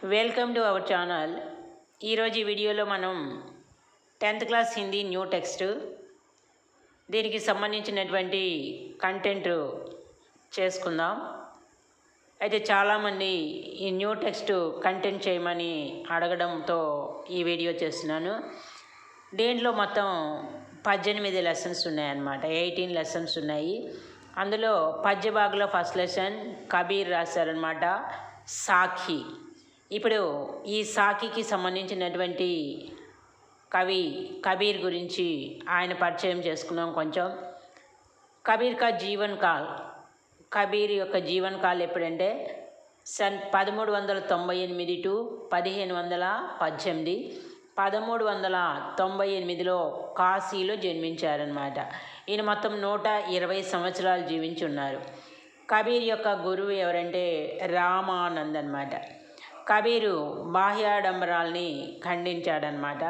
Welcome to our channel ఈరోజు ఈ వీడియోలో మనం tenth class Hindi new text దీనికి సంబంధించినటువంటి కంటెంట్ చేసుకుందాం. అయితే చాలామంది ఈ న్యూ టెక్స్ట్ కంటెంట్ చేయమని అడగడంతో ఈ వీడియో చేస్తున్నాను. దీంట్లో మొత్తం పద్దెనిమిది లెసన్స్ ఉన్నాయన్నమాట. ఎయిటీన్ లెసన్స్ ఉన్నాయి. అందులో పద్య భాగంలో ఫస్ట్ లెసన్ కబీర్ రాశారనమాట సాఖి ఇప్పుడు ఈ సాఖికి సంబంధించినటువంటి కవి కబీర్ గురించి ఆయన పరిచయం చేసుకున్నాం కొంచెం. కబీర్ కా జీవన్ కాల్. కబీర్ యొక్క జీవన్ కాల్ ఎప్పుడంటే సన్ పదమూడు వందల తొంభై ఎనిమిది టు పదిహేను వందల పద్దెనిమిది. పదమూడు వందల తొంభై ఎనిమిదిలో కాశీలో జన్మించారనమాట ఈయన మొత్తం నూట ఇరవై సంవత్సరాలు జీవించి ఉన్నారు. కబీర్ యొక్క గురువు ఎవరంటే రామానంద్ అనమాట కబీరు బాహ్యాడంబరాల్ని ఖండించాడనమాట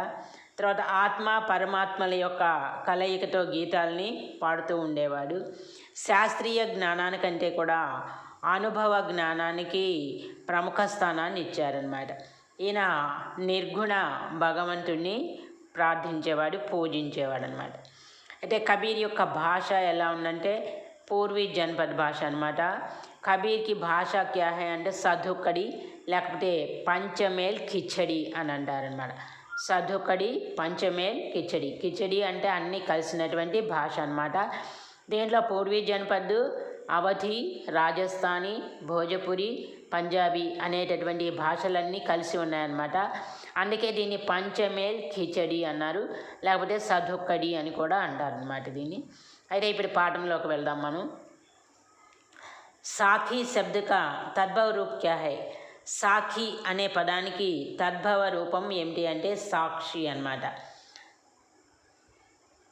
తర్వాత ఆత్మ పరమాత్మల యొక్క కలయికతో గీతాల్ని పాడుతూ ఉండేవాడు. శాస్త్రీయ జ్ఞానానికంటే కూడా అనుభవ జ్ఞానానికి ప్రముఖ స్థానాన్ని ఇచ్చారనమాట ఈయన నిర్గుణ భగవంతుణ్ణి ప్రార్థించేవాడు పూజించేవాడు అనమాట అయితే కబీర్ యొక్క భాష ఎలా ఉందంటే పూర్వీ జనపద్ భాష అనమాట కబీర్కి భాష క్యా అంటే సధుకడి లేకపోతే పంచమేల్ కిచడి అని అంటారనమాట సధుకడి పంచమేల్ కిచడి. కిచడి అంటే అన్నీ కలిసినటువంటి భాష అనమాట దీంట్లో పూర్వీ జనపద్ అవధి రాజస్థానీ భోజపురి పంజాబీ అనేటటువంటి భాషలన్నీ కలిసి ఉన్నాయన్నమాట. అందుకే దీన్ని పంచమేల్ కిచడి అన్నారు లేకపోతే సధుక్కడి అని కూడా అంటారనమాట దీన్ని. అయితే ఇప్పుడు పాఠంలోకి వెళ్దాం మనం. సాఖీ శబ్ద తద్భవ రూప్ క్యా హై? సాఖి అనే పదానికి తద్భవ రూపం ఏమిటి అంటే సాక్షి అన్నమాట.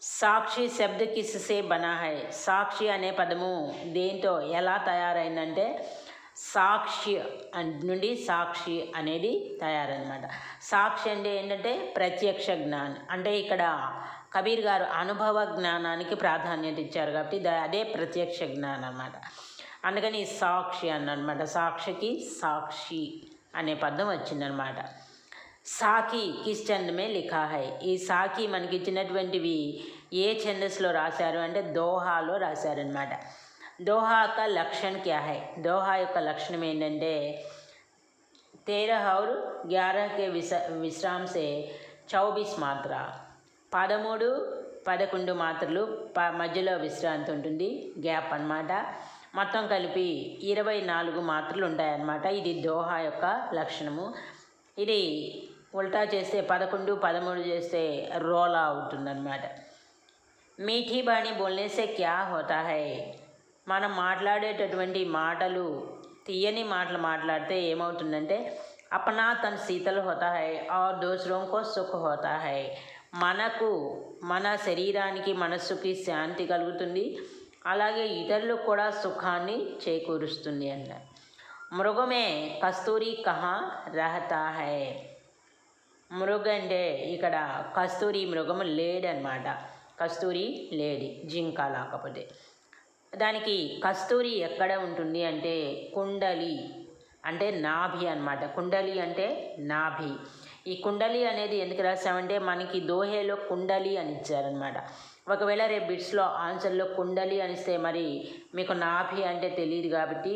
సాక్షి శబ్ద కిస్సే బనాహై సాక్షి అనే పదము దేంతో ఎలా తయారైందంటే సాక్షి నుండి సాక్షి అనేది తయారనమాట సాక్షి అంటే ఏంటంటే ప్రత్యక్ష జ్ఞానం. అంటే ఇక్కడ కబీర్ గారు అనుభవ జ్ఞానానికి ప్రాధాన్యత ఇచ్చారు కాబట్టి దా- అదే ప్రత్యక్ష జ్ఞానం అన్నమాట అందుకని సాక్షి అన్నమాట. సాక్షికి సాక్షి అనే పదం వచ్చిందనమాట సాకి కిస్ చంద్ మే లిఖా హై ఈ సాకి మనకి ఇచ్చినటువంటివి ఏ ఛందస్లో రాశారు అంటే దోహాలో రాశారనమాట దోహా యొక్క లక్షణ క్యా హై? దోహా యొక్క లక్షణం ఏంటంటే తేరహ్ గ్యారహకే గ్యారహ్కే విశ విశ్రాంసే చౌబీస్ మాత్ర. పదమూడు పదకొండు మాత్రలు ప మధ్యలో విశ్రాంతి ఉంటుంది. గ్యాప్ అనమాట మొత్తం కలిపి ఇరవై నాలుగు మాత్రలు ఉంటాయన్నమాట. ఇది దోహ యొక్క లక్షణము. ఇది ఉల్టా చేస్తే పదకొండు పదమూడు చేస్తే రోలా అవుతుందన్నమాట. మీఠీ బాణి బోల్నేసే క్యా హోతా హై? మనం మాట్లాడేటటువంటి మాటలు తీయని మాటలు మాట్లాడితే ఏమవుతుందంటే అపనా తన శీతలు హోతా హై ఆర్ దూసరోంకో సుఖ హోతా హై. మనకు మన శరీరానికి మనస్సుకి శాంతి కలుగుతుంది. అలాగే ఇతరులకు కూడా సుఖాన్ని చేకూరుస్తుంది అన్నారు. మృగమే కస్తూరి కహా రహతా హై. మృగ అంటే ఇక్కడ కస్తూరి మృగం లేడనమాట కస్తూరి లేడి జింక లేకపోతే. దానికి కస్తూరి ఎక్కడ ఉంటుంది అంటే కుండలి అంటే నాభి అన్నమాట. కుండలి అంటే నాభి. ఈ కుండలి అనేది ఎందుకు రాసామంటే మనకి దోహేలో కుండలి అని ఇచ్చారనమాట ఒకవేళ రేపు బిట్స్లో ఆన్సర్లో కుండలి అనిస్తే మరి మీకు నాభి అంటే తెలియదు కాబట్టి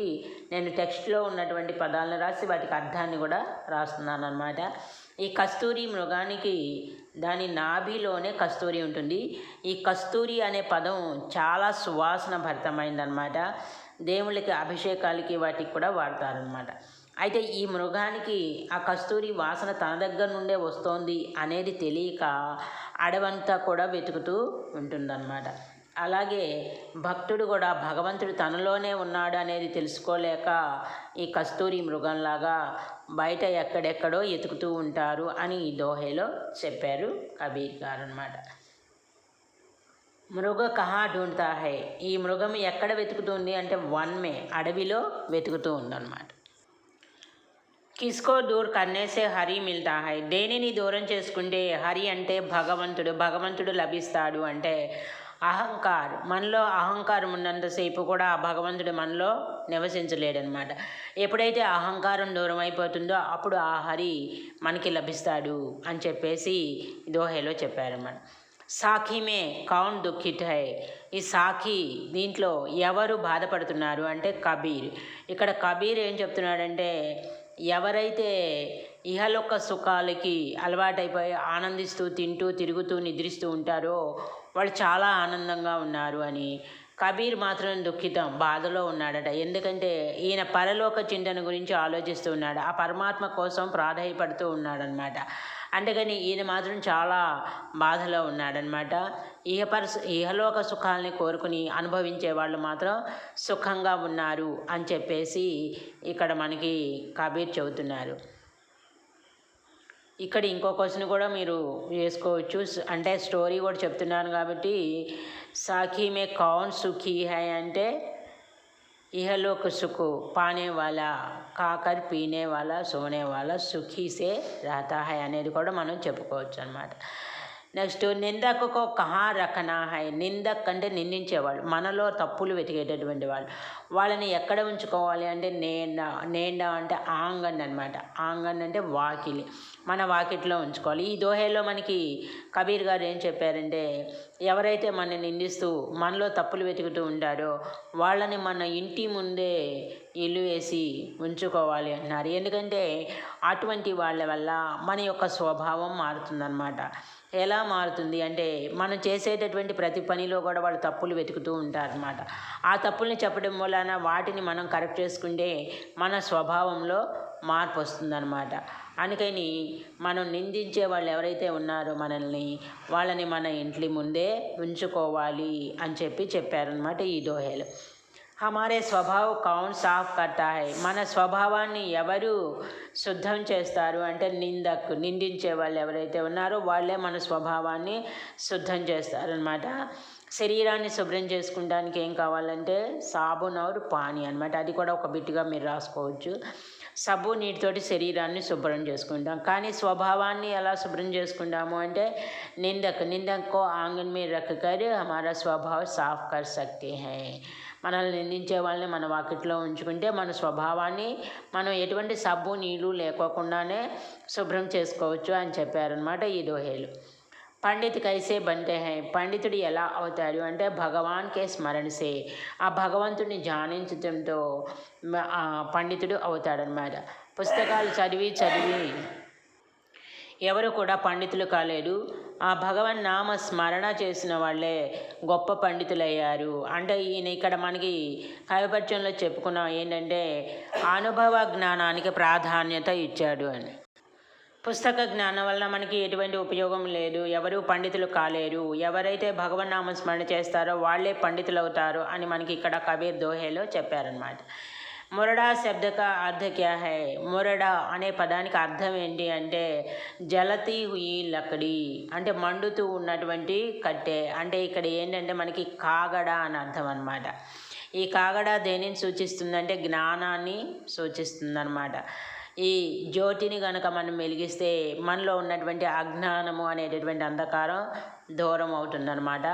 నేను టెక్స్ట్లో ఉన్నటువంటి పదాలను రాసి వాటికి అర్థాన్ని కూడా రాస్తున్నాను అనమాట ఈ కస్తూరి మృగానికి దాని నాభిలోనే కస్తూరి ఉంటుంది. ఈ కస్తూరి అనే పదం చాలా సువాసన భరితమైందనమాట దేవుళ్ళకి అభిషేకాలకి వాటికి కూడా వాడతారనమాట అయితే ఈ మృగానికి ఆ కస్తూరి వాసన తన దగ్గర నుండే వస్తోంది అనేది తెలియక అడవంతా కూడా వెతుకుతూ ఉంటుందన్నమాట. అలాగే భక్తుడు కూడా భగవంతుడు తనలోనే ఉన్నాడు అనేది తెలుసుకోలేక ఈ కస్తూరి మృగంలాగా బయట ఎక్కడెక్కడో ఎతుకుతూ ఉంటారు అని ఈ దోహేలో చెప్పారు కబీర్ గారు అనమాట మృగ కహా ఢూంढता హై. ఈ మృగం ఎక్కడ వెతుకుతుంది అంటే వన్ మే అడవిలో వెతుకుతూ ఉందన్నమాట. కిస్కో దూర్ కన్నేసే హరి మిల్తా హై. దేనిని దూరం చేసుకుంటే హరి అంటే భగవంతుడు భగవంతుడు లభిస్తాడు అంటే అహంకార్. మనలో అహంకారం ఉన్నంతసేపు కూడా ఆ భగవంతుడు మనలో నివసించలేడనమాట. ఎప్పుడైతే అహంకారం దూరం అయిపోతుందో అప్పుడు ఆ హరి మనకి లభిస్తాడు అని చెప్పేసి దోహేలో చెప్పారన్నమాట. సాఖీమే కౌన్ దుఃఖిత్ హై. ఈ సాఖి దీంట్లో ఎవరు బాధపడుతున్నారు అంటే కబీర్. ఇక్కడ కబీర్ ఏం చెప్తున్నాడంటే ఎవరైతే ఇహలోక సుఖాలకి అలవాటైపోయి ఆనందిస్తూ తింటూ తిరుగుతూ నిద్రిస్తూ ఉంటారో వాళ్ళు చాలా ఆనందంగా ఉన్నారు అని. కబీర్ మాత్రం దుఃఖితం బాధలో ఉన్నాడట. ఎందుకంటే ఈయన పరలోక చింతన గురించి ఆలోచిస్తూ ఉన్నాడు. ఆ పరమాత్మ కోసం ప్రాధాయపడుతూ ఉన్నాడనమాట అందుకని ఈయన మాత్రం చాలా బాధలో ఉన్నాడనమాట. ఇహపర ఇహలోక సుఖాలని కోరుకుని అనుభవించే వాళ్ళు మాత్రం సుఖంగా ఉన్నారు అని చెప్పేసి ఇక్కడ మనకి కబీర్ చెబుతున్నారు. ఇక్కడ ఇంకో క్వశ్చన్ కూడా మీరు వేసుకోవచ్చు. అంటే స్టోరీ కూడా చెప్తున్నాను కాబట్టి సాఖీ మే కౌన్ సుఖీ హై అంటే ఇహలోక सुख पाने కాకర్ పీనే వాళ్ళ సుఖీసే రాతా అనేది కూడా మనం చెప్పుకోవచ్చు అనమాట నెక్స్ట్ నిందకు కహా రకనా హై నిందక్ అంటే నిందించేవాళ్ళు మనలో తప్పులు వెతికేటటువంటి వాళ్ళు. వాళ్ళని ఎక్కడ ఉంచుకోవాలి అంటే నేండ నేండ అంటే ఆంగన్ అనమాట ఆంగన్ అంటే వాకిలి. మన వాకిట్లో ఉంచుకోవాలి. ఈ దోహేలో మనకి కబీర్ గారు ఏం చెప్పారంటే ఎవరైతే మన నిందిస్తూ మనలో తప్పులు వెతుకుతూ ఉంటారో వాళ్ళని మన ఇంటి ముందే ఇల్లు వేసి ఉంచుకోవాలి అంటున్నారు. ఎందుకంటే అటువంటి వాళ్ళ వల్ల మన యొక్క స్వభావం మారుతుందన్నమాట. ఎలా మారుతుంది అంటే మనం చేసేటటువంటి ప్రతి పనిలో కూడా వాళ్ళు తప్పులు వెతుకుతూ ఉంటారనమాట ఆ తప్పుల్ని చెప్పడం వలన వాటిని మనం కరెక్ట్ చేసుకుంటే మన స్వభావంలో మార్పు వస్తుందన్నమాట. అందుకని మనం నిందించే వాళ్ళు ఎవరైతే ఉన్నారో మనల్ని వాళ్ళని మన ఇంటి ముందే ఉంచుకోవాలి అని చెప్పి చెప్పారనమాట ఈ దోహేలు. హమారే స్వభావ్ కౌన్ సాఫ్ కర్తా హై మన స్వభావాన్ని ఎవరు శుద్ధం చేస్తారు అంటే నిందక్ నిందించే వాళ్ళు ఎవరైతే ఉన్నారో వాళ్ళే మన స్వభావాన్ని శుద్ధం చేస్తారనమాట శరీరాన్ని శుభ్రం చేసుకుంటానికి ఏం కావాలంటే సాబున్ ఆర్ పానీ అనమాట అది కూడా ఒక బిట్టుగా మీరు రాసుకోవచ్చు. సబ్బు నీటితోటి శరీరాన్ని శుభ్రం చేసుకుంటాం. కానీ స్వభావాన్ని ఎలా శుభ్రం చేసుకుంటాము అంటే నిందక్ నిందకు ఆంగన్ మీద రక్కర్ హమారా స్వభావ సాఫ్ కర్ సక్తే హై. మనల్ని నిందించే వాళ్ళని మన వాకిట్లో ఉంచుకుంటే మన స్వభావాన్ని మనం ఎటువంటి సబ్బు నీళ్ళు లేకోకుండానే శుభ్రం చేసుకోవచ్చు అని చెప్పారనమాట ఈ దోహేలు. పండిత్ కైసే బంతే హై పండితుడు ఎలా అవుతాడు అంటే భగవాన్కే స్మరణసే ఆ భగవంతుడిని ధ్యానించడంతో పండితుడు అవుతాడనమాట పుస్తకాలు చదివి చదివి ఎవరు కూడా పండితులు కాలేదు. ఆ భగవన్ నామ స్మరణ చేసిన వాళ్ళే గొప్ప పండితులయ్యారు. అంటే ఈయన ఇక్కడ మనకి కవిపర్చంలో చెప్పుకున్నాం ఏంటంటే అనుభవ జ్ఞానానికి ప్రాధాన్యత ఇచ్చాడు అని. పుస్తక జ్ఞానం వలన మనకి ఎటువంటి ఉపయోగం లేదు. ఎవరు పండితులు కాలేరు. ఎవరైతే భగవన్నామ స్మరణ చేస్తారో వాళ్ళే పండితులు అవుతారు అని మనకి ఇక్కడ కబీర్ దోహేలో చెప్పారనమాట మురడా శబ్దక అర్థ క్యా హై? మురడా అనే పదానికి అర్థం ఏంటి అంటే జలతి హుయి లకడి అంటే మండుతూ ఉన్నటువంటి కట్టె. అంటే ఇక్కడ ఏంటంటే మనకి కాగడ అని అర్థం అనమాట ఈ కాగడ దేనిని సూచిస్తుందంటే జ్ఞానాన్ని సూచిస్తుందన్నమాట. ఈ జ్యోతిని కనుక మనం వెలిగిస్తే మనలో ఉన్నటువంటి అజ్ఞానము అనేటటువంటి అంధకారం దూరం అవుతుందన్నమాట.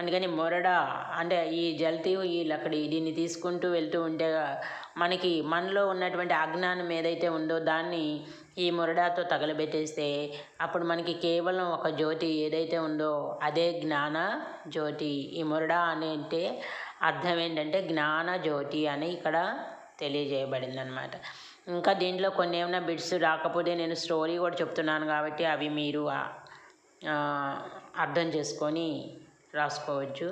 అందుకని మొరడ అంటే ఈ జల్తీ ఈ లక్కడి దీన్ని తీసుకుంటూ వెళ్తూ ఉంటే మనకి మనలో ఉన్నటువంటి అజ్ఞానం ఏదైతే ఉందో దాన్ని ఈ మురడాతో తగలబెట్టేస్తే అప్పుడు మనకి కేవలం ఒక జ్యోతి ఏదైతే ఉందో అదే జ్ఞాన జ్యోతి. ఈ మురడా అంటే అర్థం ఏంటంటే జ్ఞాన జ్యోతి అని ఇక్కడ తెలియజేయబడింది అనమాట ఇంకా దీంట్లో కొన్ని ఏమైనా బిట్స్ రాకపోతే నేను స్టోరీ కూడా చెప్తున్నాను కాబట్టి అవి మీరు అర్థం చేసుకొని రాసుకోవచ్చు.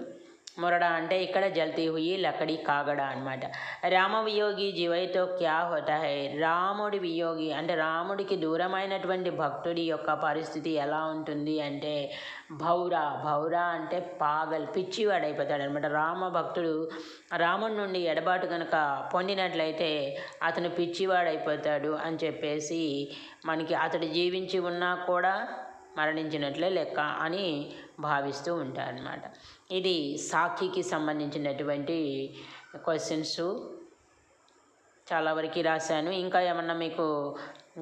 మురడా అంటే ఇక్కడ జల్తీ హుయి లకడి కాగడ అనమాట రామ వియోగి జీవైతో క్యా హోతా హై? రాముడి వియోగి అంటే రాముడికి దూరమైనటువంటి భక్తుడి యొక్క పరిస్థితి ఎలా ఉంటుంది అంటే భౌరా భౌరా అంటే పాగల్ పిచ్చివాడైపోతాడు అనమాట రామ భక్తుడు రాముడి నుండి ఎడబాటు కనుక పొందినట్లయితే అతను పిచ్చివాడైపోతాడు అని చెప్పేసి మనకి అతడు జీవించి ఉన్నా కూడా మరణించినట్లే లెక్క అని భావిస్తూ ఉంటారనమాట ఇది సాక్షికి సంబంధించినటువంటి క్వశ్చన్స్ చాలా వరకు రాశాను. ఇంకా ఏమన్నా మీకు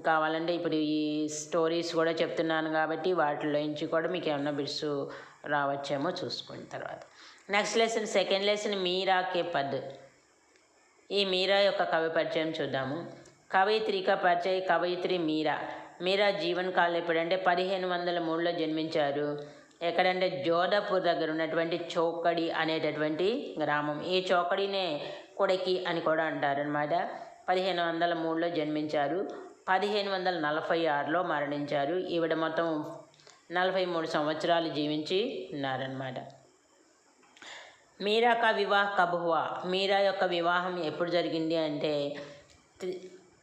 కావాలంటే ఇప్పుడు ఈ స్టోరీస్ కూడా చెప్తున్నాను కాబట్టి వాటిలో నుంచి కూడా మీకు ఏమన్నా బిట్స్ రావచ్చేమో చూసుకున్న తర్వాత. నెక్స్ట్ లెసన్ సెకండ్ లెసన్ మీరాకే పద్. ఈ మీరా యొక్క కవి పరిచయం చూద్దాము. కవయిత్రిక పరిచయ కవయిత్రి మీరా. మీరా జీవన్ కాలం ఎప్పుడంటే పదిహేను వందల మూడులో జన్మించారు. ఎక్కడంటే జోధపూర్ దగ్గర ఉన్నటువంటి చౌకడి అనేటటువంటి గ్రామం. ఈ చౌకడినే కొడకి అని కూడా అంటారనమాట పదిహేను వందల మూడులో జన్మించారు. పదిహేను వందల నలభై ఆరులో మరణించారు. ఈవిడ మొత్తం నలభై మూడు సంవత్సరాలు జీవించి ఉన్నారనమాట మీరా కా వివాహ కబువా మీరా యొక్క వివాహం ఎప్పుడు జరిగింది అంటే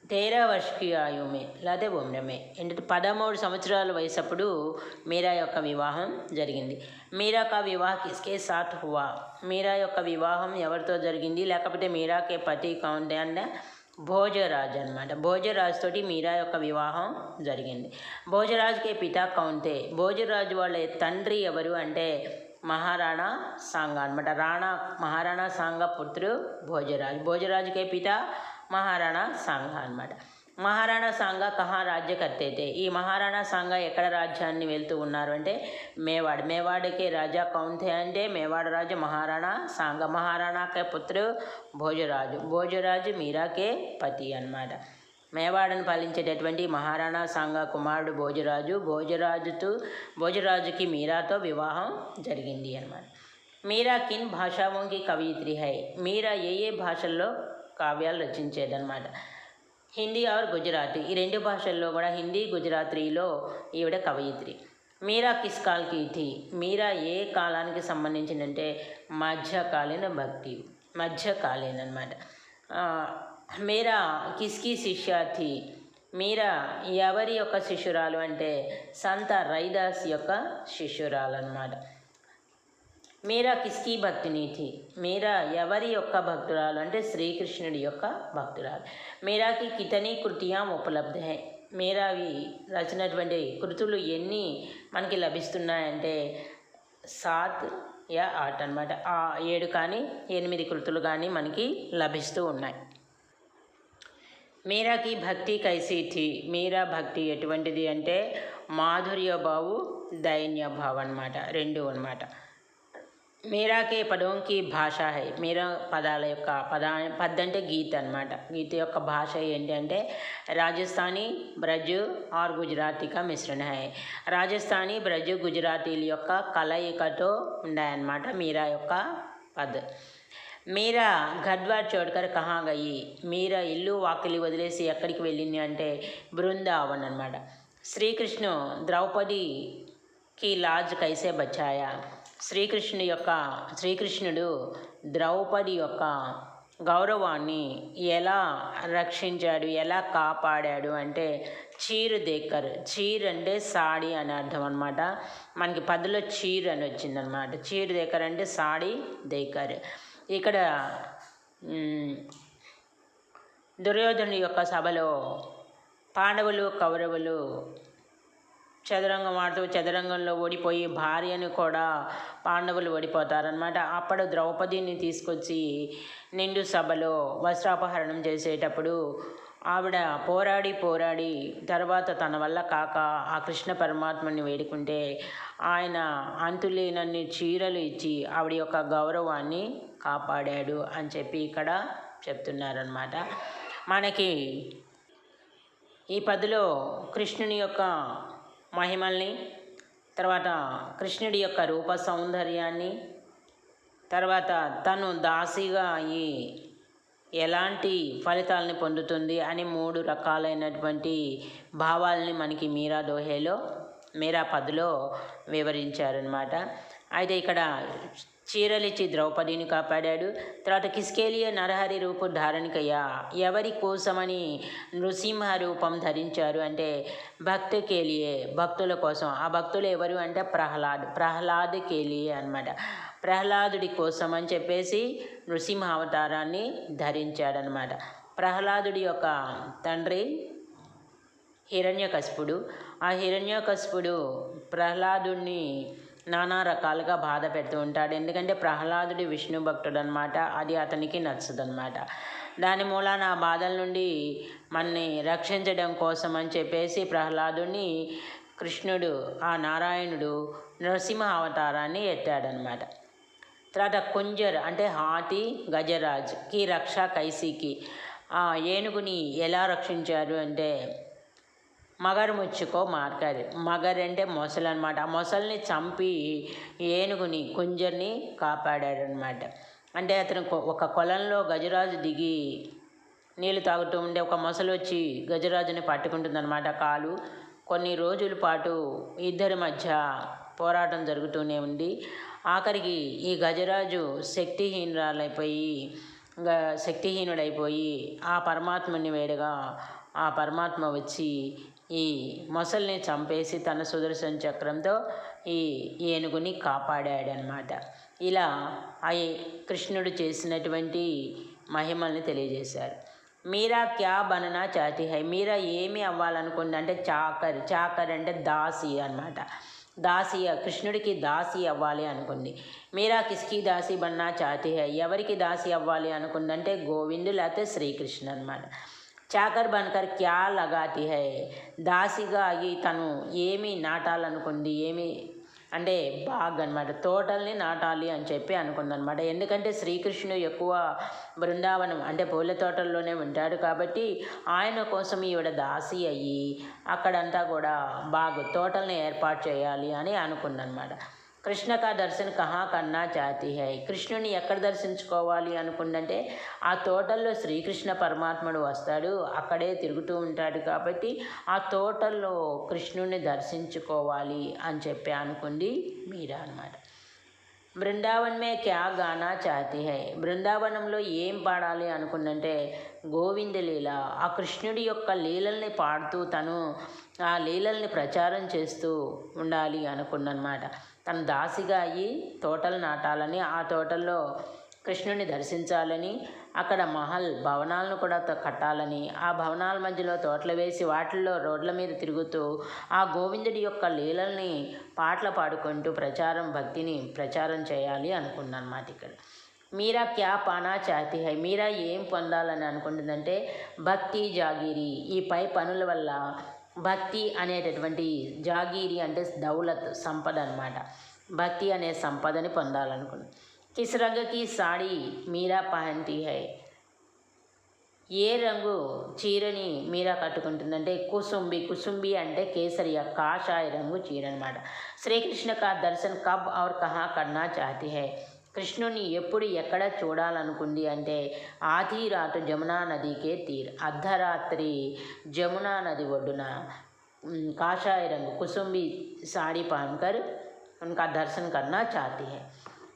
తే- తేరా వర్షకి ఆయుమే లేదా ఉమ్రమే ఏంటంటే పదమూడు సంవత్సరాల వయసప్పుడు మీరా యొక్క వివాహం జరిగింది. మీరా కా వివాహ కిస్కే సాత్ హువా? మీరా యొక్క వివాహం ఎవరితో జరిగింది? లేకపోతే మీరాకే పతి కౌంటే అంటే? భోజరాజ్ అనమాట భోజరాజ్ తోటి మీరా యొక్క వివాహం జరిగింది. భోజరాజ్కే పితా కౌంతే భోజరాజు వాళ్ళ తండ్రి ఎవరు అంటే మహారాణా సాంగ అనమాట రాణా మహారాణా సాంగ పుత్రుడు భోజరాజ్ భోజరాజుకే పిత మహారాణా సాంఘ అనమాట మహారాణా సాంగ కహా రాజ్య అయితే ఈ మహారాణా సాంగ ఎక్కడ రాజ్యాన్ని వెళ్తూ ఉన్నారు అంటే మేవాడ్. మేవాడ్కి రాజా కౌంతే అంటే మేవాడ్ రాజు మహారాణా సాంగ మహారాణాకే పుత్రుడు భోజరాజు. భోజరాజు మీరాకే పతి అన్నమాట. మేవాడను పాలించేటటువంటి మహారాణా సాంగ కుమారుడు భోజరాజు. భోజరాజుతో భోజరాజుకి మీరాతో వివాహం జరిగింది అన్నమాట. మీరా కిన్ భాషావంకి కవయిత్రి హై. మీరా ఏ ఏ భాషల్లో కావ్యాలు రచించేదనమాట హిందీ ఆర్ గుజరాతీ. ఈ రెండు భాషల్లో కూడా హిందీ గుజరాతీలో ఈవిడ కవయిత్రి. మీరా కిస్ కాల్కి మీరా ఏ కాలానికి సంబంధించిందంటే మధ్యకాలీన భక్తి మధ్యకాలీన అనమాట మీరా కిస్కి శిష్యార్థి మీరా ఎవరి యొక్క శిష్యురాలు అంటే సంత రైదాస్ యొక్క శిష్యురాలు అనమాట మీరా కిస్కీ భక్తిని థీ మీరా ఎవరి యొక్క భక్తురాలు? అంటే శ్రీకృష్ణుడి యొక్క భక్తురాలు. మీరాకి కితని కృతియాం ఉపలబ్ధ హై మీరావి రచినటువంటి కృతులు ఎన్ని మనకి లభిస్తున్నాయంటే సాత్ యా ఆట్ అనమాట ఆ ఏడు కానీ ఎనిమిది కృతులు కానీ మనకి లభిస్తూ ఉన్నాయి. మీరాకి భక్తి కైసీ మీరా భక్తి ఎటువంటిది అంటే మాధుర్య భావు దైన్య భావ అనమాట రెండు అనమాట మీరాకే పదంకి భాష హై. మీరా పదాల యొక్క పదా పద్ అంటే గీత అనమాట గీత యొక్క భాష ఏంటంటే రాజస్థానీ బ్రజ్ ఆర్ గుజరాతీ మిశ్రణ హై. రాజస్థానీ బ్రజ్ గుజరాతీల యొక్క కలయికతో ఉన్నాయన్నమాట మీరా యొక్క పద్. మీరా గడ్వార్ చోడ్కర్ కహా గయి మీరా ఇల్లు వాకిలి వదిలేసి ఎక్కడికి వెళ్ళింది అంటే బృందావన్ అనమాట శ్రీకృష్ణు ద్రౌపదికి లాజ్ కైసే బచ్చాయా? శ్రీకృష్ణుడి యొక్క శ్రీకృష్ణుడు ద్రౌపది యొక్క గౌరవాన్ని ఎలా రక్షించాడు ఎలా కాపాడాడు అంటే చీర్ దేక్కర్ చీర్ అంటే సాడీ అని అర్థం అనమాట మనకి పదిలో చీర్ అని వచ్చిందనమాట చీర్ దేకర్ అంటే సాడీ దేకర్. ఇక్కడ దుర్యోధను యొక్క సభలో పాండవులు కౌరవులు చదరంగం ఆడుతూ చదరంగంలో ఓడిపోయి భార్యను కూడా పాండవులు ఓడిపోతారనమాట అప్పుడు ద్రౌపదిని తీసుకొచ్చి నిండు సభలో వస్త్రాపహరణం చేసేటప్పుడు ఆవిడ పోరాడి పోరాడి తర్వాత తన వల్ల కాక ఆ కృష్ణ పరమాత్మని వేడుకుంటే ఆయన అంతులేనన్ని చీరలు ఇచ్చి ఆవిడ యొక్క గౌరవాన్ని కాపాడాడు అని చెప్పి ఇక్కడ చెప్తున్నారనమాట మనకి ఈ పదిలో కృష్ణుని యొక్క మహిమల్ని తర్వాత కృష్ణుడి యొక్క రూప సౌందర్యాన్ని తర్వాత తను దాసిగా ఈ ఎలాంటి ఫలితాలని పొందుతుంది అని మూడు రకాలైనటువంటి భావాల్ని మనకి మీరా దోహేలో మీరా పదిలో వివరించారనమాట అయితే ఇక్కడ చీరలిచ్చి ద్రౌపదిని కాపాడాడు. తర్వాత కిస్కేలియ నరహరి రూపు ధారణకయ్యా. ఎవరి కోసమని నృసింహ రూపం ధరించారు అంటే భక్తు కేలియే భక్తుల కోసం. ఆ భక్తులు ఎవరు అంటే ప్రహ్లాద్. ప్రహ్లాద్ కేలియే అనమాట ప్రహ్లాదుడి కోసం అని చెప్పేసి నృసింహ అవతారాన్ని ధరించాడనమాట ప్రహ్లాదుడి యొక్క తండ్రి హిరణ్యకశపుడు. ఆ హిరణ్యకశపుడు ప్రహ్లాదుడిని నానా రకాలుగా బాధ పెడుతూ ఉంటాడు. ఎందుకంటే ప్రహ్లాదుడి విష్ణు భక్తుడు అనమాట అది అతనికి నచ్చదనమాట దాని మూలాన ఆ బాధల నుండి మనని రక్షించడం కోసం అని చెప్పేసి ప్రహ్లాదుని కృష్ణుడు ఆ నారాయణుడు నరసింహ అవతారాన్ని ఎత్తాడనమాట తర్వాత కుంజర్ అంటే హాతి గజరాజ్కి రక్ష కైసీకి. ఆ ఏనుగుని ఎలా రక్షించారు అంటే మగరు ముచ్చుకో మార్కారు మగర్ అంటే మొసలు అనమాట ఆ మొసల్ని చంపి ఏనుగుని కుంజర్ని కాపాడాడు అనమాట అంటే అతను కొ- ఒక కొలంలో గజరాజు దిగి నీళ్ళు తాగుతూ ఉండే ఒక మొసలు వచ్చి గజరాజుని పట్టుకుంటుందన్నమాట కాలు కొన్ని రోజుల పాటు ఇద్దరి మధ్య పోరాటం జరుగుతూనే ఉంది. ఆఖరికి ఈ గజరాజు శక్తిహీనురాలైపోయి ఇంకా శక్తిహీనుడైపోయి ఆ పరమాత్మని వేడగా ఆ పరమాత్మ వచ్చి ఈ మొసల్ని చంపేసి తన సుదర్శన చక్రంతో ఈ ఏనుగుని కాపాడాడనమాట ఇలా అయి కృష్ణుడు చేసినటువంటి మహిమల్ని తెలియజేశారు. మీరా క్యా బననా చాతి హై? మీరా ఏమి అవ్వాలనుకుంది? అంటే చాకర్ చాకర్ అంటే దాసి అనమాట దాసి కృష్ణుడికి దాసి అవ్వాలి అనుకుంది. మీరా కిస్కి దాసి బన్నా చాతి హై? ఎవరికి దాసి అవ్వాలి అనుకుందంటే గోవిందు లేకపోతే శ్రీకృష్ణ అనమాట చాకర్ బన్కర్ క్యా లగాతి హై? దాసిగా అయ్యి తను ఏమి నాటాలనుకుంది ఏమి అంటే బాగ్ అనమాట తోటల్ని నాటాలి అని చెప్పి అనుకుందనమాట. ఎందుకంటే శ్రీకృష్ణుడు ఎక్కువ బృందావనం అంటే పూల తోటల్లోనే ఉంటాడు కాబట్టి ఆయన కోసం ఈవిడ దాసి అయ్యి అక్కడంతా కూడా బాగు తోటల్ని ఏర్పాటు చేయాలి అని అనుకుందనమాట. కృష్ణ కా దర్శన్ కహా కన్నా చాతి హై. కృష్ణుని ఎక్కడ దర్శించుకోవాలి అనుకుందంటే ఆ తోటల్లో శ్రీకృష్ణ పరమాత్ముడు వస్తాడు. అక్కడే తిరుగుతూ ఉంటాడు కాబట్టి ఆ తోటల్లో కృష్ణుని దర్శించుకోవాలి అని చెప్పి అనుకుంది మీరా అనమాట బృందావన్ మే క్యా గానా చాతి హై. బృందావనంలో ఏం పాడాలి అనుకుందంటే గోవింద లీల. ఆ కృష్ణుడి యొక్క లీలల్ని పాడుతూ తను ఆ లీలల్ని ప్రచారం చేస్తూ ఉండాలి అనుకున్నమాట తను దాసిగా అయ్యి తోటలు నాటాలని ఆ తోటల్లో కృష్ణుని దర్శించాలని అక్కడ మహల్ భవనాలను కూడా కట్టాలని ఆ భవనాల మధ్యలో తోటలు వేసి వాటిల్లో రోడ్ల మీద తిరుగుతూ ఆ గోవిందుడి యొక్క లీలల్ని పాటలు పాడుకుంటూ ప్రచారం భక్తిని ప్రచారం చేయాలి అనుకున్నమాట ఇక్కడ. మీరా క్యా పానా చాతి హై? మీరా ఏం పొందాలని అనుకుంటుందంటే భక్తి జాగిరి ఈ పై పనుల వల్ల భక్తి అనేటటువంటి జాగీరి అంటే దౌలత్ సంపద అన్నమాట. భక్తి అనే సంపదని పొందాలనుకున్నాను కిస్ రంగుకి సాడీ మీరా పహంతి హై. ఏ రంగు చీరని మీరా కట్టుకుంటుందంటే కుసుంబి కుసుంబి అంటే కేసరియ కాషాయ రంగు చీర అనమాట శ్రీకృష్ణ కా దర్శన్ కబ్ ఔర్ కహా కన్నా చాతి హై. కృష్ణుని ఎప్పుడు ఎక్కడ చూడాలనుకుంది అంటే ఆధీరాటు జమునా నదికే తీర్ అర్ధరాత్రి జమునా నది ఒడ్డున కాషాయ రంగు కుసుంబి साड़ी పాంకర్ उनका దర్శన్ కన్నా చాతి హే.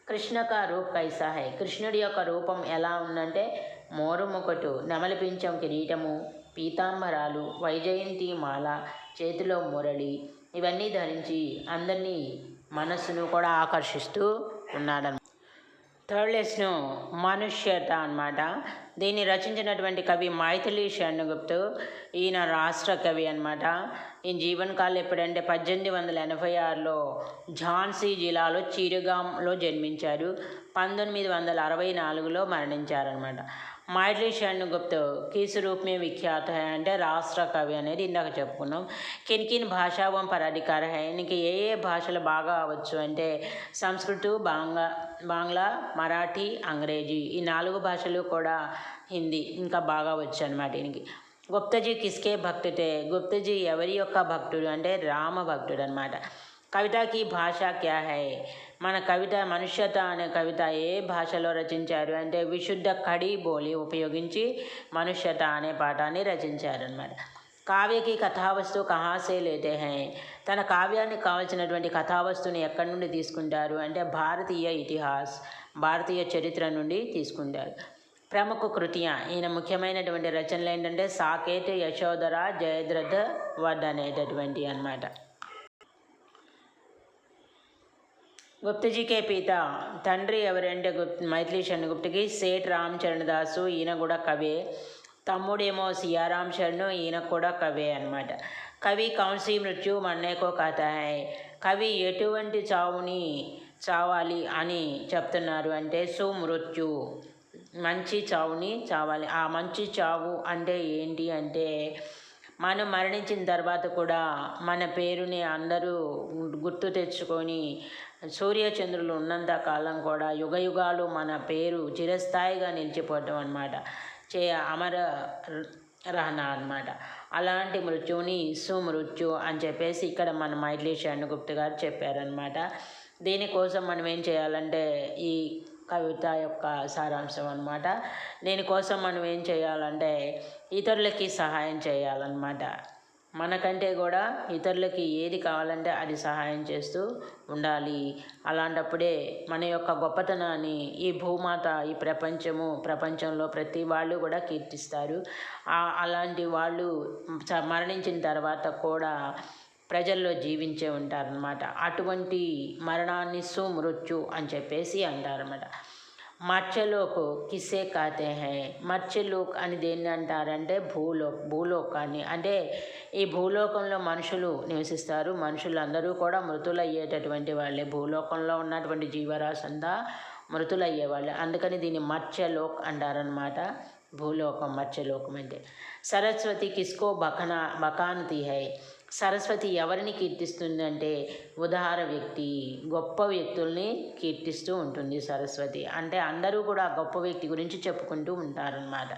కృష్ణ కా రూప్ కైసా హై? కృష్ణుడి యొక్క రూపం ఎలా ఉందంటే మోరుముకటు నెమలిపించం కిరీటము పీతాంబరాలు వైజయంతి మాల చేతిలో మురళి ఇవన్నీ ధరించి అందరినీ మనస్సును కూడా ఆకర్షిస్తూ ఉన్నాడనమాట థర్డ్ లెసన్ మనుష్యత అనమాట దీన్ని రచించినటువంటి కవి మైథిలి షణ్గుప్తు. ఈయన రాష్ట్ర కవి అనమాట ఈయన జీవనకాలం ఎప్పుడంటే పద్దెనిమిది వందల ఎనభై ఆరులో ఝాన్సీ జిల్లాలో చిరుగాంలో జన్మించారు. పంతొమ్మిది వందల అరవై నాలుగులో మరణించారనమాట మైథిలి షణ్గుప్తు కిస్ రూపమే విఖ్యాత హై అంటే రాష్ట్ర కవి అనేది ఇందాక చెప్పుకున్నాం. కిన్ కిన్ భాషావం పరాధికార అధికార హై. నీకు ఏ ఏ భాషలు బాగా అవచ్చు అంటే సంస్కృతు బాంగ్లా బాంగ్లా మరాఠీ అంగ్రేజీ ఈ నాలుగు భాషలు కూడా హిందీ ఇంకా బాగా వచ్చు అనమాట ఈయనకి. గుప్తజీ కిస్కే భక్తుతే గుప్తజీ ఎవరి యొక్క భక్తుడు అంటే రామ భక్తుడు అనమాట కవితకి భాష క్యా హై? మన కవిత మనుష్యత అనే కవిత ఏ భాషలో రచించారు అంటే విశుద్ధ కడి బోలి ఉపయోగించి మనుష్యత అనే పాఠాన్ని రచించారనమాట కావ్యకి కథావస్తు కహాసే లేతే హై. తన కావ్యానికి కావలసినటువంటి కథావస్తుని ఎక్కడి నుండి తీసుకుంటారు అంటే భారతీయ ఇతిహాస్ భారతీయ చరిత్ర నుండి తీసుకుంటారు. ప్రముఖ కృతియ ఈయన ముఖ్యమైనటువంటి రచనలు ఏంటంటే సాకేత్ యశోధర జయద్రథ వడ్ అనేటటువంటి అన్నమాట. గుప్తజీకే పీత తండ్రి ఎవరంటే గుప్ మైథిలి షణ్గుప్తకి సేట్ రామ్ చరణ్ దాసు ఈయన కూడా కవే. తమ్ముడేమో సియారాం శరణ్ ఈయన కూడా కవే అన్నమాట. కవి కౌన్సీ మృత్యు మన్నేకో కథ. కవి ఎటువంటి చావుని చావాలి అని చెప్తున్నారు అంటే సుమృత్యు మంచి చావుని చావాలి. ఆ మంచి చావు అంటే ఏంటి అంటే మనం మరణించిన తర్వాత కూడా మన పేరుని అందరూ గుర్తు తెచ్చుకొని సూర్యచంద్రులు ఉన్నంత కాలం కూడా యుగ యుగాలు మన పేరు చిరస్థాయిగా నిలిచిపోవటం అనమాట చే అమర రహణ అనమాట అలాంటి మృత్యువుని సుమృత్యు అని చెప్పేసి ఇక్కడ మన మైథిలి గుప్త గారు చెప్పారనమాట దీనికోసం మనం ఏం చేయాలంటే ఈ కవిత యొక్క సారాంశం అనమాట దీనికోసం మనం ఏం చేయాలంటే ఇతరులకి సహాయం చేయాలన్నమాట. మనకంటే కూడా ఇతరులకి ఏది కావాలంటే అది సహాయం చేస్తూ ఉండాలి. అలాంటప్పుడే మన యొక్క గొప్పతనాన్ని ఈ భూమాత ఈ ప్రపంచము ప్రపంచంలో ప్రతి వాళ్ళు కూడా కీర్తిస్తారు. అలాంటి వాళ్ళు మరణించిన తర్వాత కూడా ప్రజల్లో జీవించే ఉంటారనమాట అటువంటి మరణాన్ని సుమృత్యు అని చెప్పేసి అంటారన్నమాట. మత్స్యలోక్ కిసే కాతే హై. మత్స్యలోక్ అని దేన్ని అంటారంటే భూలోక్ భూలోకాన్ని. అంటే ఈ భూలోకంలో మనుషులు నివసిస్తారు. మనుషులందరూ కూడా మృతులయ్యేటటువంటి వాళ్ళే. భూలోకంలో ఉన్నటువంటి జీవరాశి అంతా మృతులయ్యేవాళ్ళే. అందుకని దీన్ని మత్స్యలోక్ అంటారనమాట భూలోకం మత్స్యలోకం అంటే. సరస్వతి కిస్కో బకనా బకానతి హై. సరస్వతి ఎవరిని కీర్తిస్తుందంటే ఉదార వ్యక్తి గొప్ప వ్యక్తుల్ని కీర్తిస్తూ ఉంటుంది సరస్వతి. అంటే అందరూ కూడా గొప్ప వ్యక్తి గురించి చెప్పుకుంటూ ఉంటారనమాట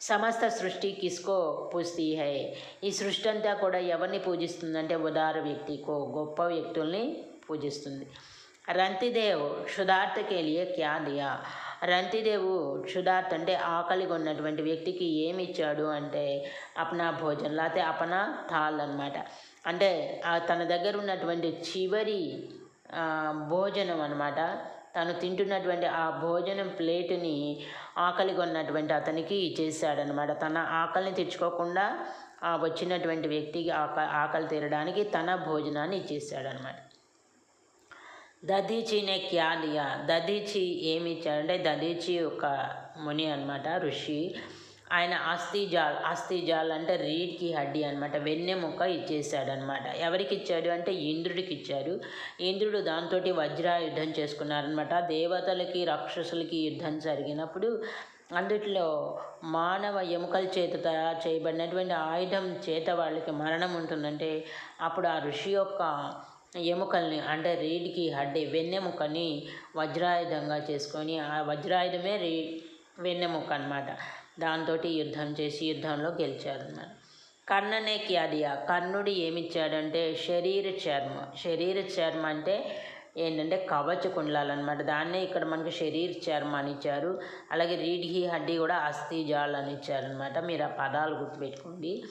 సమస్త సృష్టి కిస్కో పుస్తి హై. ఈ సృష్టి అంతా కూడా ఎవరిని పూజిస్తుందంటే ఉదార వ్యక్తికో గొప్ప వ్యక్తుల్ని పూజిస్తుంది. రంతిదేవ్ క్షుధార్థకే లియే క్యా దియా? రంతిదేవు క్షుధార్థ్ అంటే ఆకలిగా ఉన్నటువంటి వ్యక్తికి ఏమి ఇచ్చాడు అంటే అపనా భోజనం లేకపోతే అపనా థాల్ అనమాట అంటే తన దగ్గర ఉన్నటువంటి చివరి భోజనం అనమాట తను తింటున్నటువంటి ఆ భోజనం ప్లేటుని ఆకలిగా ఉన్నటువంటి అతనికి ఇచ్చేసాడనమాట తన ఆకలిని తెచ్చుకోకుండా వచ్చినటువంటి వ్యక్తికి ఆక ఆకలి తీరడానికి తన భోజనాన్ని ఇచ్చేసాడనమాట దదీచినే క్యా లియా? ఏమి ఏమి ఇచ్చాడంటే దదీచి ఒక ముని అనమాట ఋషి. ఆయన అస్థిజాల్ అస్థిజాల్ అంటే రీడ్కి హడ్డి అనమాట వెన్నెముక ఇచ్చేసాడనమాట ఎవరికి ఇచ్చాడు అంటే ఇంద్రుడికి ఇచ్చాడు ఇంద్రుడు దాంతో వజ్రాయుద్ధం చేసుకున్నారనమాట దేవతలకి రాక్షసులకి యుద్ధం జరిగినప్పుడు అందుట్లో మానవ ఎముకల చేత తయారు చేయబడినటువంటి ఆయుధం చేత వాళ్ళకి మరణం ఉంటుందంటే అప్పుడు ఆ ఋషి యొక్క ఎముకల్ని అంటే రీడ్కి హడ్డీ వెన్నెముకని వజ్రాయుధంగా చేసుకొని ఆ వజ్రాయుధమే రీ వెన్నెముక అనమాట దాంతో యుద్ధం చేసి యుద్ధంలో గెలిచారన్నమాట కర్ణనే క్యాదియ కర్ణుడు ఏమిచ్చాడంటే శరీర చర్మ. శరీర చర్మ అంటే ఏంటంటే కవచ కుండలాలన్నమాట దాన్నే ఇక్కడ మనకు శరీర చర్మ అని ఇచ్చారు. అలాగే రీడ్హి హడ్డీ కూడా అస్థిజాలు అని ఇచ్చారనమాట మీరు ఆ పదాలు గుర్తుపెట్టుకోండి.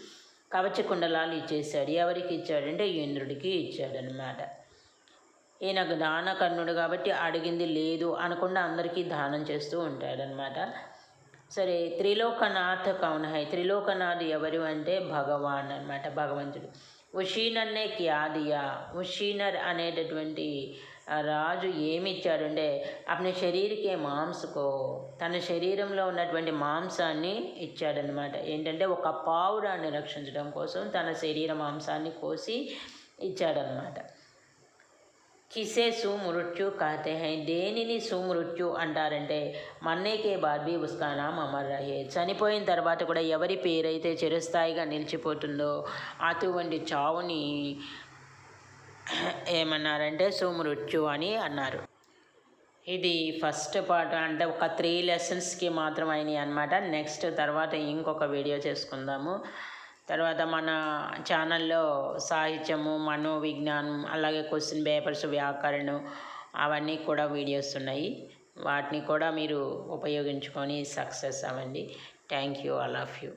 కవచ కుండలాలు ఇచ్చేసాడు ఎవరికి ఇచ్చాడంటే ఇంద్రుడికి ఇచ్చాడనమాట ఈయనకు దానకర్ణుడు కాబట్టి అడిగింది లేదు అనకుండా అందరికీ దానం చేస్తూ ఉంటాడనమాట సరే త్రిలోకనాథ్ కౌన్ హై. త్రిలోకనాథ్ ఎవరు అంటే భగవాన్ అనమాట భగవంతుడు ఉషీనర్నే క్యాదియా ఉషీనర్ అనేటటువంటి రాజు ఏమి ఇచ్చాడంటే అతని శరీరకే మాంసుకో. తన శరీరంలో ఉన్నటువంటి మాంసాన్ని ఇచ్చాడనమాట ఏంటంటే ఒక పావురాన్ని రక్షించడం కోసం తన శరీర మాంసాన్ని కోసి ఇచ్చాడనమాట కిసే సుమృత్యు కాతే హై దేనిని సుమృత్యు అంటారంటే మన్నేకే బార్బీ ఉస్కా నామ్ అమర్ రహే చనిపోయిన తర్వాత కూడా ఎవరి పేరైతే చిరస్థాయిగా నిలిచిపోతుందో అటువంటి చావుని ఏమన్నారంటే సుమృత్యు అని అన్నారు. ఇది ఫస్ట్ పార్ట్ అంటే ఒక త్రీ లెసన్స్కి మాత్రం అయినాయి అనమాట నెక్స్ట్ తర్వాత ఇంకొక వీడియో చేసుకుందాము. తర్వాత మన ఛానల్లో సాహిత్యము మనోవిజ్ఞానం అలాగే క్వశ్చన్ పేపర్స్ వ్యాకరణం అవన్నీ కూడా వీడియోస్ ఉన్నాయి. వాటిని కూడా మీరు ఉపయోగించుకొని సక్సెస్ అవ్వండి. Thank you. All of you.